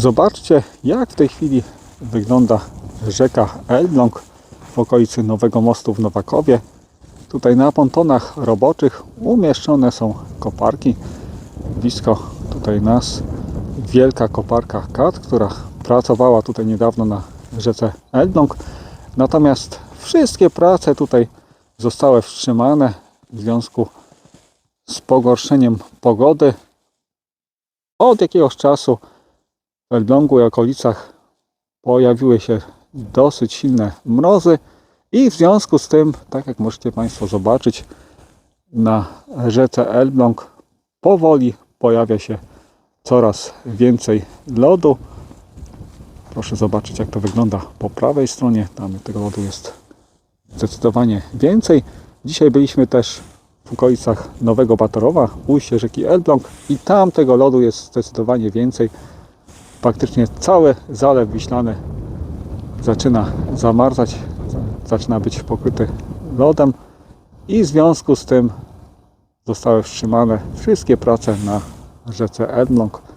Zobaczcie, jak w tej chwili wygląda rzeka Elbląg w okolicy Nowego Mostu w Nowakowie. Tutaj na pontonach roboczych umieszczone są koparki. Blisko tutaj nas wielka koparka KAT, która pracowała tutaj niedawno na rzece Elbląg. Natomiast wszystkie prace tutaj zostały wstrzymane w związku z pogorszeniem pogody. Od jakiegoś czasu w Elblągu i okolicach pojawiły się dosyć silne mrozy i w związku z tym, tak jak możecie Państwo zobaczyć, na rzece Elbląg powoli pojawia się coraz więcej lodu. Proszę zobaczyć, jak to wygląda po prawej stronie. Tam tego lodu jest zdecydowanie więcej. Dzisiaj byliśmy też w okolicach Nowego Batorowa, ujście rzeki Elbląg i tam tego lodu jest zdecydowanie więcej. Praktycznie cały Zalew Wiślany zaczyna zamarzać, zaczyna być pokryty lodem i w związku z tym zostały wstrzymane wszystkie prace na rzece Elbląg.